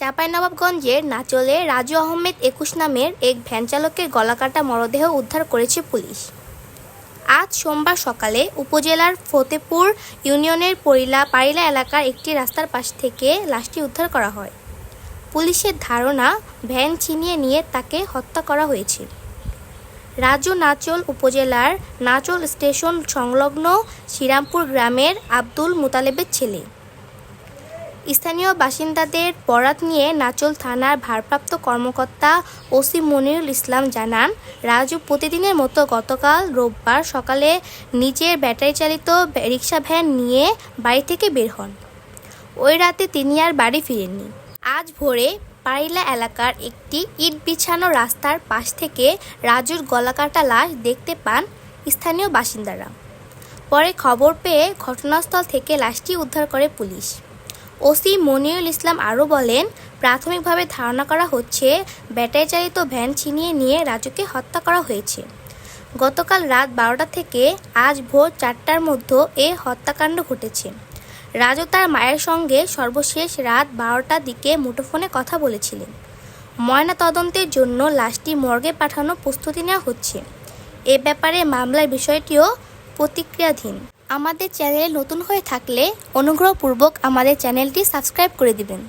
চাঁপাইনবাবগঞ্জের নাচলে রাজু আহমেদ একুশ নামের এক ভ্যান চালকের গলাকাটা মরদেহ উদ্ধার করেছে পুলিশ। আজ সোমবার সকালে উপজেলার ফতেপুর ইউনিয়নের পরিলা পারিলা এলাকার একটি রাস্তার পাশ থেকে লাশটি উদ্ধার করা হয়। পুলিশের ধারণা, ভ্যান ছিনিয়ে নিয়ে তাকে হত্যা করা হয়েছে। রাজু নাচল উপজেলার নাচল স্টেশন সংলগ্ন শ্রীরামপুর গ্রামের আব্দুল মুতালেবের ছেলে। স্থানীয় বাসিন্দাদের বরাত নিয়ে নাচল থানার ভারপ্রাপ্ত কর্মকর্তা ওসি মনিরুল ইসলাম জানান, রাজু প্রতিদিনের মতো গতকাল রোববার সকালে নিজের ব্যাটারি চালিত রিক্সা ভ্যান নিয়ে বাড়ি থেকে বের হন। ওই রাতে তিনি আর বাড়ি ফিরেননি। আজ ভোরে পারিলা এলাকার একটি ইট বিছানো রাস্তার পাশ থেকে রাজুর গলাকাটা লাশ দেখতে পান স্থানীয় বাসিন্দারা। পরে খবর পেয়ে ঘটনাস্থল থেকে লাশটি উদ্ধার করে পুলিশ। ওসি মনিরুল ইসলাম আরও বলেন, প্রাথমিকভাবে ধারণা করা হচ্ছে ব্যাটারি চালিত ভ্যান ছিনিয়ে নিয়ে রাজুকে হত্যা করা হয়েছে। গতকাল রাত বারোটা থেকে আজ ভোর চারটার মধ্যে এ হত্যাকাণ্ড ঘটেছে। রাজু তার মায়ের সঙ্গে সর্বশেষ রাত বারোটার দিকে মুঠোফোনে কথা বলেছিলেন। ময়না তদন্তের জন্য লাশটি মর্গে পাঠানোর প্রস্তুতি নেওয়া হচ্ছে। এ ব্যাপারে মামলার বিষয়টিও প্রতিক্রিয়াধীন। আমাদের চ্যানেলে নতুন হয়ে থাকলে অনুগ্রহপূর্বক আমাদের চ্যানেলটি সাবস্ক্রাইব করে দিবেন।